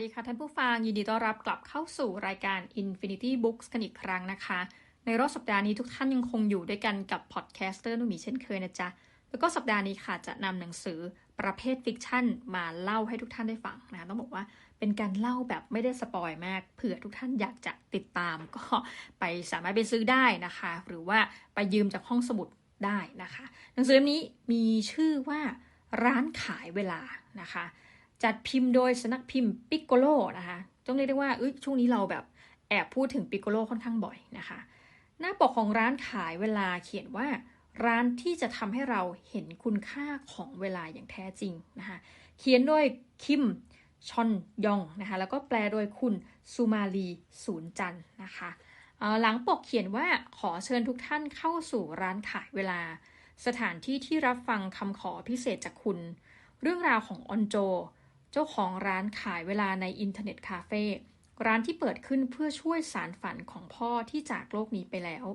ดีค่ะท่านผู้ฟัง ยินดีต้อนรับกลับเข้าสู่รายการ Infinity Books กันอีกครั้งนะคะ ในรอบสัปดาห์นี้ทุกท่านยังคงอยู่ด้วยกันกับพอดแคสเตอร์นุ่มีเช่นเคยนะจ๊ะ แล้วก็สัปดาห์นี้ค่ะจะนำหนังสือประเภทฟิกชั่นมาเล่าให้ทุกท่านได้ฟังนะ ต้องบอกว่าเป็นการเล่าแบบไม่ได้สปอยมากเผื่อทุกท่านอยากจะติดตามก็ไปสามารถไปซื้อได้นะคะ หรือว่าไปยืมจากห้องสมุดได้นะคะ หนังสือเล่มนี้มีชื่อว่าร้านขายเวลานะคะ จัดพิมพ์โดยสนักพิมพ์ปิกโกโลนะคะต้องเรียกได้ว่าช่วงนี้เราแบบแอบพูดถึงปิกโกโลค่อนข้างบ่อยนะคะ หน้าปกของร้านขายเวลาเขียนว่าร้านที่จะทำให้เราเห็นคุณค่าของเวลาอย่างแท้จริงนะคะ เขียนโดยคิมชอนยองนะคะ แล้วก็แปลโดยคุณซูมาลีศูนย์จันนะคะหลังปกเขียนว่าขอเชิญทุกท่านเข้าสู่ร้านขายเวลา สถานที่ที่รับฟังคำขอพิเศษจากคุณ เรื่องราวของออนโจ เจ้าของร้านขายเวลาในอินเทอร์เน็ตคาเฟ่ร้านที่เปิดขึ้นเพื่อช่วยสารฝันของพ่อที่จากโลกนี้ไปแล้ว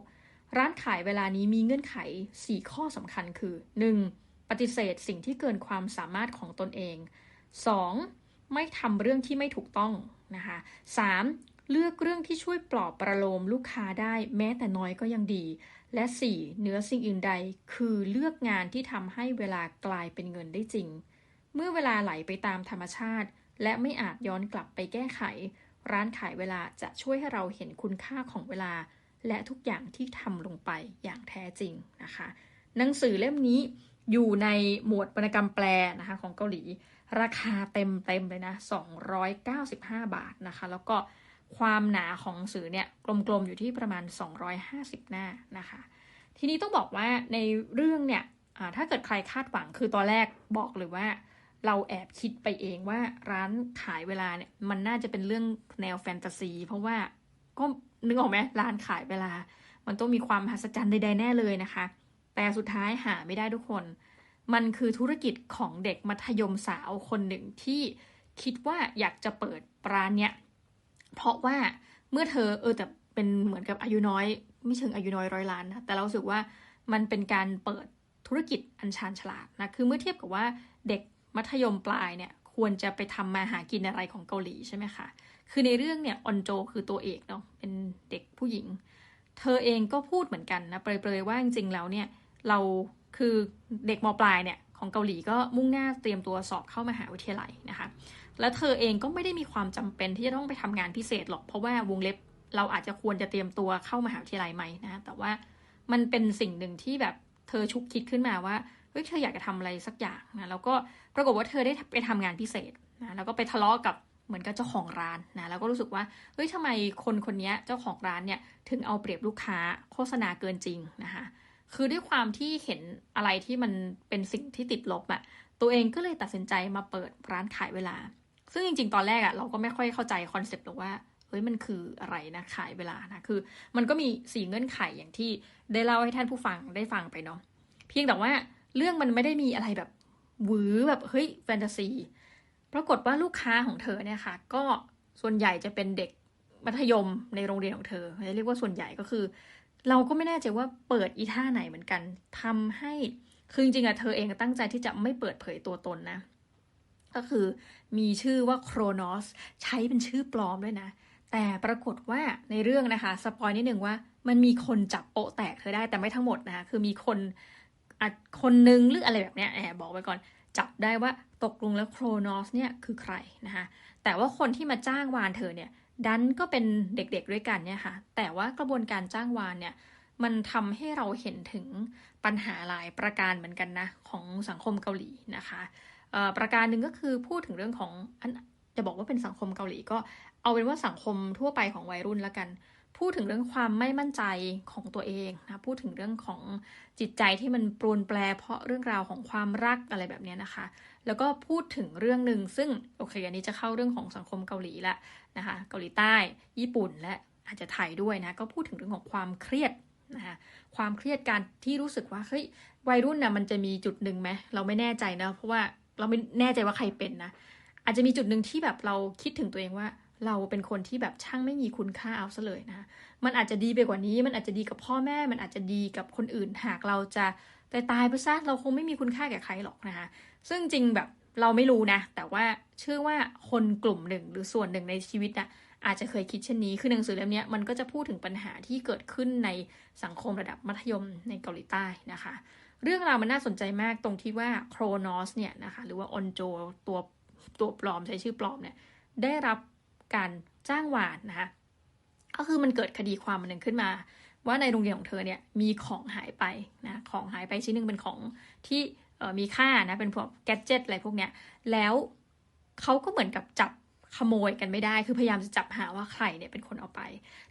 ร้านขายเวลานี้มีเงื่อนไข 4 ข้อสำคัญคือ 1. ปฏิเสธสิ่งที่เกินความสามารถของตนเอง 2. ไม่ทำเรื่องที่ไม่ถูกต้องนะคะ 3. เลือกเรื่องที่ช่วยปลอบประโลมลูกค้าได้แม้แต่น้อยก็ยังดี และ 4. เนื้อสิ่งอื่นใด คือเลือกงานที่ทำให้เวลากลายเป็นเงินได้จริง เมื่อเวลาไหลไปตามธรรมชาติ และไม่อาจย้อนกลับไปแก้ไข ร้านขายเวลาจะช่วยให้เราเห็นคุณค่าของเวลา และทุกอย่างที่ทำลงไปอย่างแท้จริงนะคะ หนังสือเล่มนี้อยู่ในหมวดวรรณกรรมแปลนะคะของเกาหลี ราคาเต็มเต็มเลยนะ 295 บาทนะคะ แล้วก็ความหนาของสือเนี่ยกลมๆอยู่ที่ประมาณ 250 หน้านะคะ ทีนี้ต้องบอกว่าในเรื่องเนี่ยถ้าเกิดใครคาดหวังคือตอนแรกบอกเลยว่า เราแอบคิดไปเองว่าร้านขายเวลาเนี่ยมันน่าจะเป็นเรื่องแนวแฟนตาซี เพราะว่าก็นึกออกไหมร้านขายเวลา มันต้องมีความมหัศจรรย์ใดๆแน่เลยนะคะ แต่สุดท้ายหาไม่ได้ทุกคน มันคือธุรกิจของเด็กมัธยมสาวคนหนึ่งที่คิดว่าอยากจะเปิดร้านเนี้ยเพราะว่าเมื่อเธอเออแต่เป็นเหมือนกับอายุน้อย ไม่เชิงอายุน้อยร้อยล้านนะแต่เราสึกว่ามันเป็นการเปิดธุรกิจอันชาญฉลาดนะคือเมื่อเทียบกับว่าเด็ก มัธยมปลายเนี่ยควรจะไปทำมาหากินอะไรของเกาหลีใช่ไหมคะ คือในเรื่องเนี่ยออนโจคือตัวเอกเนาะเป็นเด็กผู้หญิง เธอเองก็พูดเหมือนกันนะเปรยๆว่าจริงๆแล้วเนี่ยเราคือเด็กมปลายเนี่ยของเกาหลีก็มุ่งหน้าเตรียมตัวสอบเข้ามาหาวิทยาลัยนะคะ แล้วเธอเองก็ไม่ได้มีความจำเป็นที่จะต้องไปทำงานพิเศษหรอก เพราะว่าวงเล็บเราอาจจะควรจะเตรียมตัวเข้ามาหาวิทยาลัยไหมนะ แต่ว่ามันเป็นสิ่งหนึ่งที่แบบเธอชุกคิดขึ้นมาว่า ฮ้ยเธออยากจะทำอะไรสักอย่างนะแล้วก็ปรากฏว่าเธอได้ไปทำงานพิเศษนะแล้วก็ไปทะเลาะกับเหมือนกับเจ้าของร้านนะแล้วก็รู้สึกว่าเฮ้ยทำไมคนคนนี้เจ้าของร้านเนี่ยถึงเอาเปรียบลูกค้าโฆษณาเกินจริงนะคะคือด้วยความที่เห็นอะไรที่มันเป็นสิ่งที่ติดลบอะตัวเองก็เลยตัดสินใจมาเปิดร้านขายเวลา ซึ่งจริง ๆ ตอนแรกอะเราก็ไม่ค่อยเข้าใจคอนเซปต์หรอกว่าเฮ้ยมันคืออะไรนะขายเวลานะคือ มันก็มีสี่เงื่อนไขอย่างที่ได้เล่าให้ท่านผู้ฟังได้ฟังไปเนาะเพียงแต่ว่า เรื่องมันไม่ได้มีอะไรแบบหวือแบบเฮ้ยแฟนตาซีปรากฏว่าลูกค้าของเธอเนี่ยค่ะ ก็ส่วนใหญ่จะเป็นเด็กมัธยมในโรงเรียนของเธอเรียกว่าส่วนใหญ่ก็คือ เราก็ไม่แน่ใจว่าเปิดอีท่าไหนเหมือนกันทำให้คือจริงๆอะเธอเองตั้งใจที่จะไม่เปิดเผยตัวตนนะ ก็คือมีชื่อว่าโครนอสใช้เป็นชื่อปลอมด้วยนะ แต่ปรากฏว่าในเรื่องนะคะ สปอยนิดหนึ่งว่า มันมีคนจับโปะแตกเธอได้แต่ไม่ทั้งหมดนะคะคือมีคน คนนึงหรืออะไรแบบเนี้ยแอบบอกไว้ก่อน จับได้ว่าตกลงแล้วโครนอสเนี่ยคือใครนะคะแต่ว่าคนที่มาจ้างวานเธอเนี่ยดันก็เป็นเด็กๆด้วยกันเนี่ยค่ะ แต่ว่ากระบวนการจ้างวานเนี่ยมันทำให้เราเห็นถึงปัญหาหลายประการเหมือนกันนะของสังคมเกาหลีนะคะประการหนึ่งก็คือพูดถึงเรื่องของอันจะบอกว่าเป็นสังคมเกาหลีก็เอาเป็นว่าสังคมทั่วไปของวัยรุ่นแล้วกัน พูดถึงเรื่องความไม่มั่นใจของตัวเองนะพูดถึงเรื่องของจิตใจที่มันปรวนแปร เพราะเรื่องราวของความรักอะไรแบบนี้นะคะ แล้วก็พูดถึงเรื่องหนึ่งซึ่งโอเคอันนี้จะเข้าเรื่องของสังคมเกาหลีละนะคะเกาหลีใต้ ญี่ปุ่นและอาจจะไทยด้วยนะก็พูดถึงเรื่องของความเครียดนะคะความเครียดการที่รู้สึกว่าเฮ้ยวัยรุ่นนะ่ะมันจะมีจุดหนึ่งไหมเราไม่แน่ใจนะเพราะว่าเราไม่แน่ใจว่าใครเป็นนะอาจจะมีจุดหนึ่งที่แบบเราคิดถึงตัวเองว่า เราเป็นคนที่แบบช่างไม่มีคุณค่าเอาซะเลยนะ มันอาจจะดีไปกว่านี้ มันอาจจะดีกับพ่อแม่ มันอาจจะดีกับคนอื่น หากเราจะตายตายไปซะเราคงไม่มีคุณค่าแก่ใครหรอกนะคะ ซึ่งจริงแบบเราไม่รู้นะ แต่ว่าเชื่อว่าคนกลุ่มหนึ่งหรือส่วนหนึ่งในชีวิตอะอาจจะเคยคิดเช่นนี้ คือหนังสือเล่มนี้มันก็จะพูดถึงปัญหาที่เกิดขึ้นในสังคมระดับมัธยมในเกาหลีใต้นะคะ เรื่องราวมันน่าสนใจมากตรงที่ว่าโครนอสเนี่ยนะคะ หรือว่าออนโจตัวตัวปลอมใช้ชื่อปลอมเนี่ย ได้รับ การจ้างวานนะคะก็คือมันเกิดคดีความมันหนึ่งขึ้นมา ว่าในโรงเรียนของเธอเนี่ยมีของหายไปนะของหายไปชิ้นหนึ่งเป็นของที่มีค่านะเป็นพวกแกจิตอะไรพวกเนี้ยแล้วเขาก็เหมือนกับจับ ขโมยกันไม่ได้ คือพยายามจะจับหาว่าใครเนี่ยเป็นคนเอาไป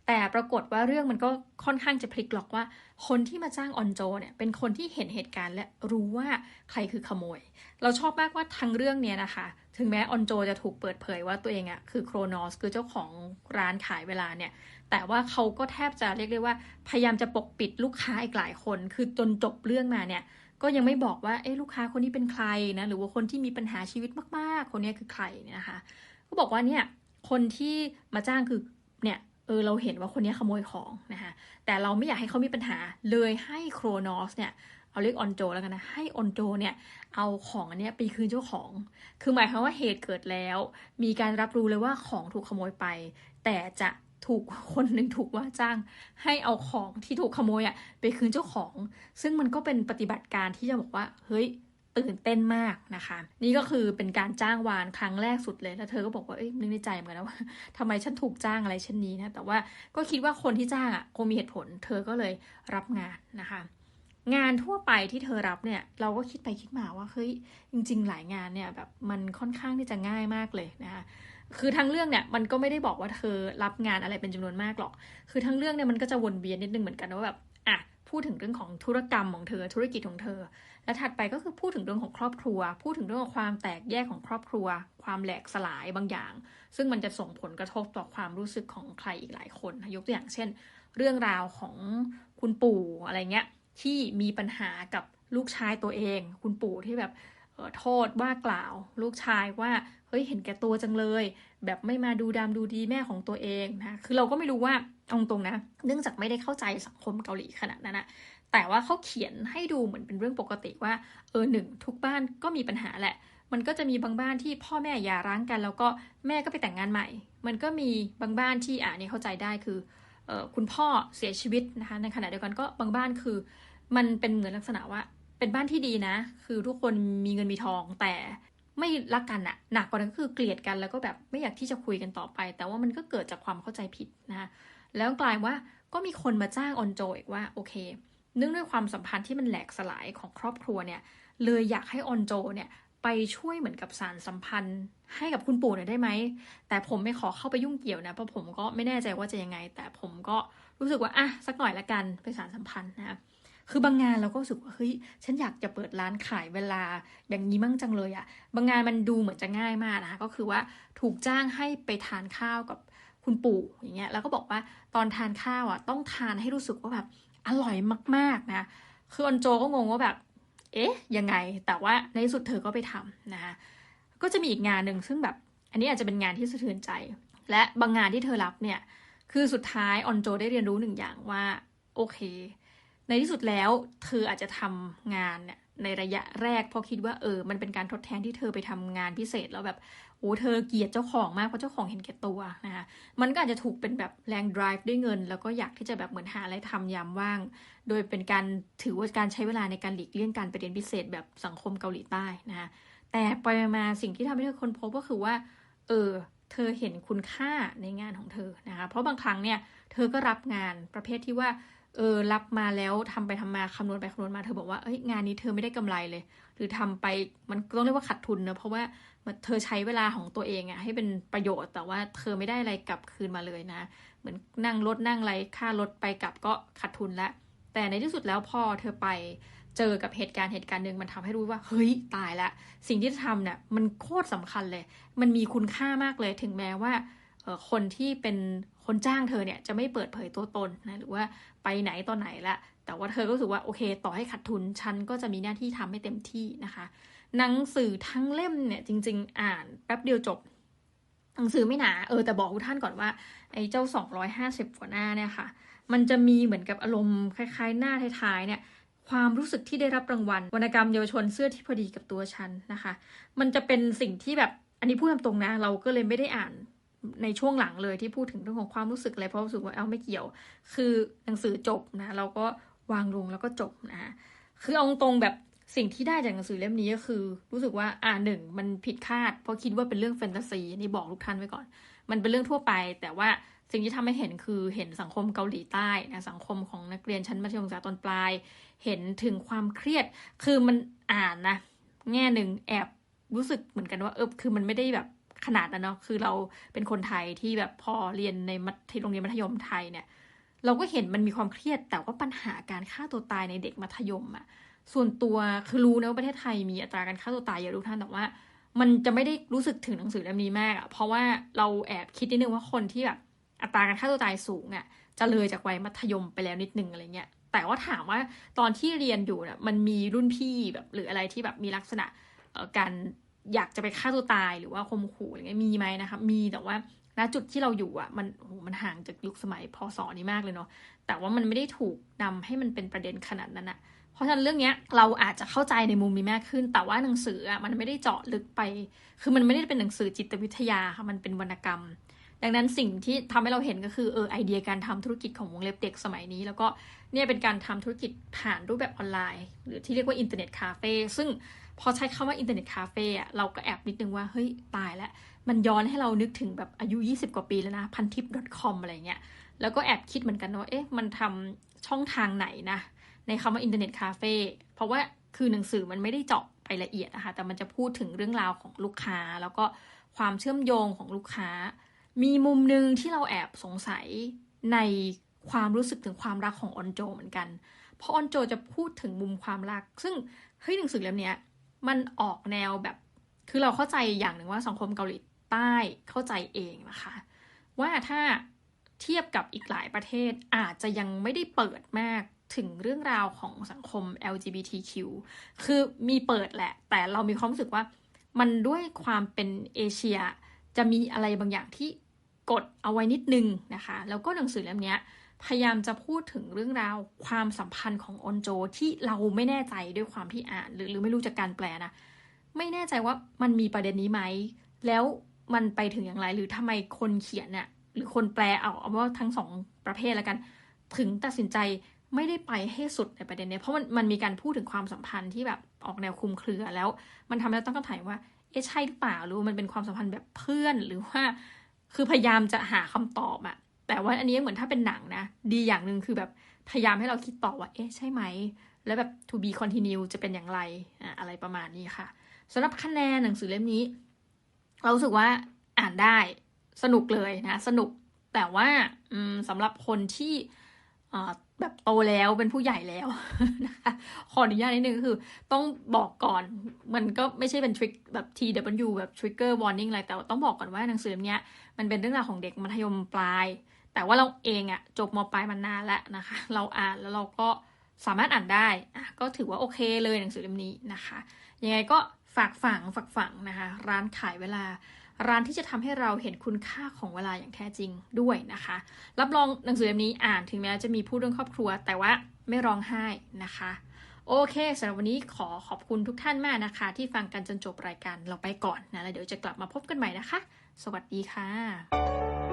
แต่ปรากฏว่าเรื่องมันก็ค่อนข้างจะพลิกล็อกว่า คนที่มาจ้างออนโจเนี่ยเป็นคนที่เห็นเหตุการณ์และรู้ว่าใครคือขโมย เราชอบมากว่าทั้งเรื่องเนี้ยนะคะ ถึงแม้ออนโจจะถูกเปิดเผยว่าตัวเองอะคือโครนอสคือเจ้าของร้านขายเวลาเนี่ย แต่ว่าเขาก็แทบจะเรียกได้ว่า พยายามจะปกปิดลูกค้าอีกหลายคน คือจนจบเรื่องมาเนี่ยก็ยังไม่บอกว่าเอ๊ะลูกค้าคนนี้เป็นใครนะหรือว่าคนที่มีปัญหาชีวิตมากๆ คนนี้คือใครเนี่ยนะคะ ก็บอกว่าเนี่ยคนที่มาจ้างคือเนี่ยเออเราเห็นว่าคนนี้ขโมยของนะคะแต่เราไม่อยากให้เขามีปัญหาเลยให้โครนอสเนี่ยเอาเรียกออนโจแล้วกันนะ ให้ออนโจเนี่ยเอาของอันนี้ไปคืนเจ้าของ คือหมายความว่าเหตุเกิดแล้ว มีการรับรู้เลยว่าของถูกขโมยไป แต่จะถูกคนหนึ่งถูกว่าจ้าง ให้เอาของที่ถูกขโมยอะไปคืนเจ้าของ ซึ่งมันก็เป็นปฏิบัติการที่จะบอกว่า เฮ้ย ตื่นเต้นมากนะคะ นี่ก็คือเป็นการจ้างวานครั้งแรกสุดเลย แล้วเธอก็บอกว่าเอ้ยนึกในใจเหมือนกันว่าทำไมฉันถูกจ้างอะไรเช่นนี้นะแต่ว่าก็คิดว่าคนที่จ้างอะคงมีเหตุผล เธอก็เลยรับงานนะคะงานทั่วไปที่เธอรับเนี่ยเราก็คิดไปคิดมาว่าเฮ้ยจริง ๆ หลายงานเนี่ยแบบมันค่อนข้างที่จะง่ายมากเลยนะคะคือทั้งเรื่องเนี่ยมันก็ไม่ได้บอกว่าเธอรับงานอะไรเป็นจำนวนมากหรอก คือทั้งเรื่องเนี่ยมันก็จะวนเวียนนิดนึงเหมือนกันว่าแบบอะ พูดถึงเรื่องของธุรกรรมของเธอ ธุรกิจของเธอ และถัดไปก็คือพูดถึงเรื่องของครอบครัว พูดถึงเรื่องของความแตกแยกของครอบครัว ความแหลกสลายบางอย่าง ซึ่งมันจะส่งผลกระทบต่อความรู้สึกของใครอีกหลายคนยกตัวอย่างเช่น เรื่องราวของคุณปู่อะไรเงี้ยที่มีปัญหากับลูกชายตัวเอง คุณปู่ที่แบบโทษว่ากล่าว ลูกชายว่าเฮ้ยเห็นแก่ตัวจังเลย แบบไม่มาดูดำดูดีแม่ของตัวเองนะคือเราก็ไม่รู้ว่าตรงๆนะ เนื่องจากไม่ได้เข้าใจสังคมเกาหลีขนาดนั้นนะแต่ว่าเขาเขียนให้ดูเหมือนเป็นเรื่องปกติว่าเออหนึ่งทุกบ้านก็มีปัญหาแหละ มันก็จะมีบางบ้านที่พ่อแม่หย่าร้างกัน แล้วก็แม่ก็ไปแต่งงานใหม่ มันก็มีบางบ้านที่อ่านี่เข้าใจได้คือออคุณพ่อเสียชีวิตนะคะในขณะเดียวกันก็บางบ้านคือ มันเป็นเหมือนลักษณะว่าเป็นบ้านที่ดีนะ คือทุกคนมีเงินมีทองแต่ ไม่รักกันอะหนักกว่านั้นก็คือเกลียดกันแล้วก็แบบไม่อยากที่จะคุยกันต่อไป แต่ว่ามันก็เกิดจากความเข้าใจผิดนะคะแล้วกลายว่าก็มีคนมาจ้างออนโจอีกว่าโอเคเนื่องด้วยความสัมพันธ์ที่มันแหลกสลายของครอบครัวเนี่ย เลยอยากให้ออนโจเนี่ยไปช่วยเหมือนกับสารสัมพันธ์ให้กับคุณปู่หน่อยได้ไหม แต่ผมไม่ขอเข้าไปยุ่งเกี่ยวนะ เพราะผมก็ไม่แน่ใจว่าจะยังไง แต่ผมก็รู้สึกว่าอะสักหน่อยละกันไปสารสัมพันธ์นะ คือบางงานเราก็รู้สึกว่าเฮ้ยฉันอยากจะเปิดร้านขายเวลาอย่างนี้มั่งจังเลยอะบางงานมันดูเหมือนจะง่ายมากนะก็คือว่าถูกจ้างให้ไปทานข้าวกับคุณปู่อย่างเงี้ยแล้วก็บอกว่าตอนทานข้าวอะต้องทานให้รู้สึกว่าแบบอร่อยมากๆนะคือออนโจก็งงว่าแบบเอ๊ะยังไงแต่ว่าในสุดเธอก็ไปทำนะคะก็จะมีอีกงานหนึ่งซึ่งแบบอันนี้อาจจะเป็นงานที่สะเทือนใจ และบางงานที่เธอรับเนี่ยคือสุดท้ายออนโจได้เรียนรู้หนึ่งอย่างว่าโอเค ในที่สุดแล้วเธออาจจะทำงานเนี่ยในระยะแรกเพราะคิดว่าเออ มันเป็นการทดแทนที่เธอไปทำงานพิเศษแล้วแบบโอ้เธอเกลียดเจ้าของมากเพราะเจ้าของเห็นแก่ตัวนะคะมันก็อาจจะถูกเป็นแบบแรง drive ด้วยเงิน แล้วก็อยากที่จะแบบเหมือนหาอะไรทำยามว่าง โดยเป็นการถือว่าการใช้เวลาในการหลีกเลี่ยงการไปเรียนพิเศษแบบสังคมเกาหลีใต้นะคะแต่ไปมาสิ่งที่ทำให้เธอคนพบก็คือว่า เออ เธอเห็นคุณค่าในงานของเธอนะคะเพราะบางครั้งเนี่ยเธอก็รับงานประเภทที่ว่า เออรับมาแล้วทำไปทำมาคำนวณไปคำนวณมาเธอบอกว่าเอ้ยงานนี้เธอไม่ได้กำไรเลย หรือทำไปมันต้องเรียกว่าขาดทุนเนะเพราะว่าเธอใช้เวลาของตัวเองอะให้เป็นประโยชน์แต่ว่าเธอไม่ได้อะไรกลับคืนมาเลยนะ เหมือนนั่งรถนั่งไรค่ารถไปกลับก็ขาดทุนละแต่ในที่สุดแล้วพอเธอไปเจอกับเหตุการณ์เหตุการณ์หนึ่งมันทำให้รู้ว่าเฮ้ยตายละสิ่งที่ทำเนี่ยมันโคตรสาคัญเลย มันมีคุณค่ามากเลยถึงแม้ว่าคนที่เป็น คนจ้างเธอเนี่ยจะไม่เปิดเผยตัวตนนะหรือว่าไปไหนตอนไหนละแต่ว่าเธอก็รู้สึกว่าโอเค ต่อให้ขาดทุนฉันก็จะมีหน้าที่ทำให้เต็มที่นะคะ หนังสือทั้งเล่มเนี่ยจริง ๆ อ่านแป๊บเดียวจบหนังสือไม่หนาเออแต่บอกทุกท่านก่อนว่าไอ้เจ้า 250กว่าหน้าเนี่ยค่ะ มันจะมีเหมือนกับอารมณ์คล้ายๆ หน้าท้ายๆเนี่ยความรู้สึกที่ได้รับรางวัลวรรณกรรมเยาวชนเสื้อที่พอดีกับตัวฉันนะคะ มันจะเป็นสิ่งที่แบบอันนี้พูดตามตรงนะ เราก็เลยไม่ได้อ่าน ในช่วงหลังเลยที่พูดถึงเรื่องของความรู้สึกอะไรเพราะรู้สึกว่าเอาไม่เกี่ยว คือหนังสือจบนะเราก็วางลงแล้วก็จบนะคือเอาตรงแบบสิ่งที่ได้จากหนังสือเล่มนี้ก็คือ รู้สึกว่าอ่าหนึ่งมันผิดคาด เพราะคิดว่าเป็นเรื่องแฟนตาซีนี่บอกทุกท่านไว้ก่อน มันเป็นเรื่องทั่วไป แต่ว่าสิ่งที่ทำให้เห็นคือเห็นสังคมเกาหลีใต้นะสังคมของนักเรียนชั้นมัธยมศึกษาตอนปลาย เห็นถึงความเครียด คือมันอ่านนะ แง่หนึ่งแอบรู้สึกเหมือนกันว่าเออคือมันไม่ได้แบบ ขนาดนั้นเนาะคือเราเป็นคนไทยที่แบบพอเรียนในมัธโรงเรียนมัธยมไทยเนี่ย เราก็เห็นมันมีความเครียดแต่ว่าปัญหาการฆ่าตัวตายในเด็กมัธยมอะส่วนตัวคือรู้นะว่าประเทศไทยมีอัตราการฆ่าตัวตายเยอะทุกท่านแต่ว่า มันจะไม่ได้รู้สึกถึงหนังสือเล่มนี้มากอะเพราะว่าเราแอบคิดนิดนึงว่าคนที่แบบอัตราการฆ่าตัวตายสูงอะจะเลยจากวัยมัธยมไปแล้วนิดนึงอะไรเงี้ยแต่ว่าถามว่าตอนที่เรียนอยู่เนี่ยมันมีรุ่นพี่แบบหรืออะไรที่แบบมีลักษณะการ อยากจะไปฆ่าตัวตายหรือว่าข่มขู่อะไรเงี้ยมีไหมนะคะมีแต่ว่าณจุดที่เราอยู่อะมันโหมันห่างจากยุคสมัยพศนี้มากเลยเนาะแต่ว่ามันไม่ได้ถูกนำให้มันเป็นประเด็นขนาดนั้นอะเพราะฉะนั้นเรื่องนี้เราอาจจะเข้าใจในมุมนี้มากขึ้น แต่ว่าหนังสืออะมันไม่ได้เจาะลึกไป คือมันไม่ได้เป็นหนังสือจิตวิทยาค่ะมันเป็นวรรณกรรม ดังนั้นสิ่งที่ทำให้เราเห็นก็คือเออไอเดียการทำธุรกิจของวงเล็บเด็กสมัยนี้ แล้วก็เนี่ยเป็นการทำธุรกิจผ่านรูปแบบออนไลน์ หรือที่เรียกว่าอินเทอร์เน็ตคาเฟ่ซึ่ง พอใช้คำว่าอินเทอร์เน็ตคาเฟ่อะเราก็แอบนิดนึงว่า เฮ้ย ตายแล้ว มันย้อนให้เรานึกถึงแบบอายุ 20 กว่าปีแล้วนะพันทิป .com อะไรเงี้ย แล้วก็แอบคิดเหมือนกันว่า เอ๊ะ มันทำช่องทางไหนนะ ในคำว่าอินเทอร์เน็ตคาเฟ่เพราะว่าคือหนังสือมันไม่ได้เจาะไปละเอียดนะคะ แต่มันจะพูดถึงเรื่องราวของลูกค้า แล้วก็ความเชื่อมโยงของลูกค้า มีมุมหนึ่งที่เราแอบสงสัยในความรู้สึกถึงความรักของออนโจเหมือนกัน เพราะออนโจจะพูดถึงมุมความรัก ซึ่งเฮ้ยหนังสือเล่มนี้ มันออกแนวแบบ คือเราเข้าใจอย่างหนึ่งว่าสังคมเกาหลีใต้เข้าใจเองนะคะ ว่าถ้าเทียบกับอีกหลายประเทศอาจจะยังไม่ได้เปิดมากถึงเรื่องราวของสังคม LGBTQ คือมีเปิดแหละ แต่เรามีความรู้สึกว่ามันด้วยความเป็นเอเชียจะมีอะไรบางอย่างที่กดเอาไว้นิดนึงนะคะ แล้วก็หนังสือเล่มนี้ พยายามจะพูดถึงเรื่องราวความสัมพันธ์ของออนโจที่เราไม่แน่ใจด้วยความที่อ่าน หรือหรือไม่รู้จากการแปลนะ ไม่แน่ใจว่ามันมีประเด็นนี้ไหม แล้วมันไปถึงอย่างไร หรือทำไมคนเขียนเนี่ยหรือคนแปลเอาเอาว่าทั้งสองประเภทแล้วกัน ถึงตัดสินใจไม่ได้ไปให้สุดในประเด็นนี้เพราะมันมันมีการพูดถึงความสัมพันธ์ที่แบบออกแนวคุมเครือแล้ว มันทำให้เราตั้งคำถามว่าเอ๊ะใช่หรือเปล่าหรือมันเป็นความสัมพันธ์แบบเพื่อนหรือว่า คือพยายามจะหาคำตอบอะ แต่ว่าอันนี้เหมือนถ้าเป็นหนังนะ ดีอย่างหนึ่งคือแบบพยายามให้เราคิดต่อว่า เอ๊ะ ใช่ไหม แล้วแบบ to be continue จะเป็นอย่างไรอะอะไรประมาณนี้ค่ะสำหรับคะแนนหนังสือเล่มนี้ เราสึกว่าอ่านได้สนุกเลยนะ สนุกแต่ว่าสำหรับคนที่แบบโตแล้วเป็นผู้ใหญ่แล้วนะคะขออนุญาตนิดนึงคือ ต้องบอกก่อนมันก็ไม่ใช่เป็นทริคแบบ TW แบบ trigger warning อะไรแต่ต้องบอกก่อนว่าหนังสือเล่มนี้มันเป็นเรื่องราวของเด็กมัธยมปลาย แต่ว่าเราเองอะจบมปลายมานานแล้วนะคะ เราอ่านแล้วเราก็สามารถอ่านได้อะก็ถือว่าโอเคเลยหนังสือเล่มนี้นะคะ ยังไงก็ฝากฝังฝากฝังนะคะ ร้านขายเวลา ร้านที่จะทำให้เราเห็นคุณค่าของเวลาอย่างแท้จริงด้วยนะคะ รับรองหนังสือเล่มนี้อ่านถึงแม้จะมีพูดเรื่องครอบครัว แต่ว่าไม่ร้องไห้นะคะ โอเคสำหรับวันนี้ขอขอบคุณทุกท่านมากนะคะ ที่ฟังกันจนจบรายการเราไปก่อนนะแล้วเดี๋ยวจะกลับมาพบกันใหม่นะคะ สวัสดีค่ะ